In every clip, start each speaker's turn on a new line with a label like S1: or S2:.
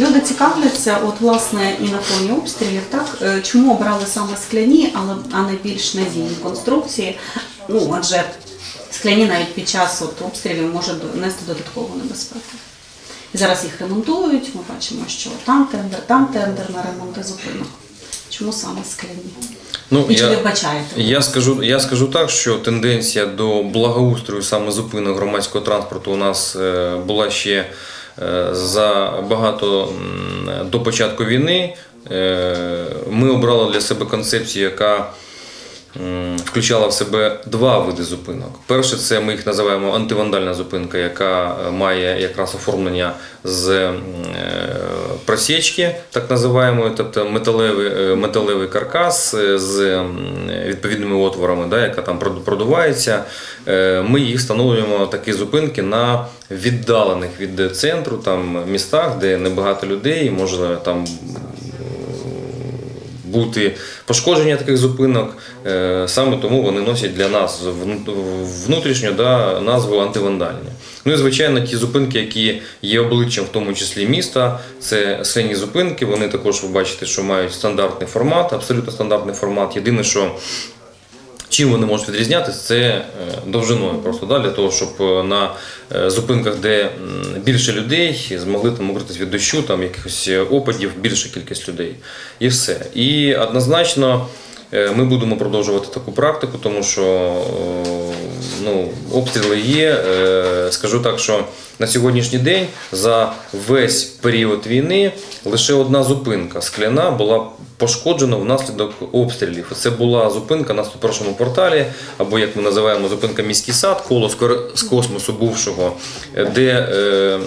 S1: Люди цікавляться, от власне і на фоні обстрілів, так е, чому обрали саме скляні, але а не більш надійні конструкції? Ну адже скляні навіть під час от обстрілів можуть нести додаткову небезпеку. І зараз їх ремонтують. Ми бачимо, що там тендер, там тендер на ремонти зупинок. Чому саме скляні?
S2: Ну,
S1: І
S2: я, я, скажу, я скажу так, що тенденція до благоустрою саме зупинок громадського транспорту у нас е, була ще за багато до початку війни. Е, Ми обрали для себе концепцію, яка включала в себе два види зупинок. Перше, це ми їх називаємо антивандальна зупинка, яка е, має якраз оформлення з е, просічки, так називаємо, тобто металевий, е, металевий каркас е, з відповідними отворами, да, яка там продувається. Е, Ми їх встановлюємо такі зупинки на віддалених від центру там містах, де небагато людей, може там бути пошкодження таких зупинок. Е, Саме тому вони носять для нас вну- внутрішню да, назву антивандальні. Ну і звичайно, ті зупинки, які є обличчям, в тому числі міста, це сині зупинки. Вони також ви бачите, що мають стандартний формат, абсолютно стандартний формат. Єдине, що Чим вони можуть відрізнятися, це е, довжиною просто да, для того, щоб е, на е, зупинках, де більше людей, змогли там укритись від дощу, там якихось опадів, більша кількість людей. І все. І однозначно ми будемо продовжувати таку практику, тому що е, ну, обстріли є. Е, Скажу так, що на сьогоднішній день за весь період війни лише одна зупинка скляна була пошкоджена внаслідок обстрілів. Це була зупинка на 101 кварталі, або як ми називаємо зупинка міський сад, коло з космосу бувшого, е, де е,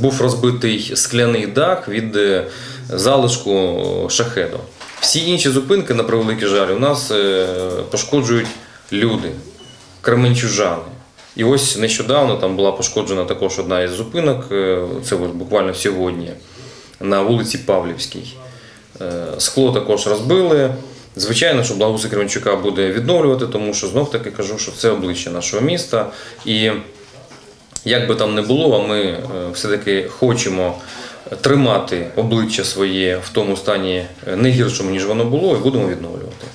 S2: був розбитий скляний дах від е, залишку шахеду. Всі інші зупинки, на превеликий жаль, у нас е, пошкоджують люди, кременчужани. І ось нещодавно там була пошкоджена також одна із зупинок, е, це буквально сьогодні, на вулиці Павлівській. Е, Скло також розбили. Звичайно, що Благуса Кременчука буде відновлювати, тому що знов таки кажу, що це обличчя нашого міста. І як би там не було, а ми все-таки хочемо тримати обличчя своє в тому стані е, не гіршому, ніж воно було, і будемо відновлювати.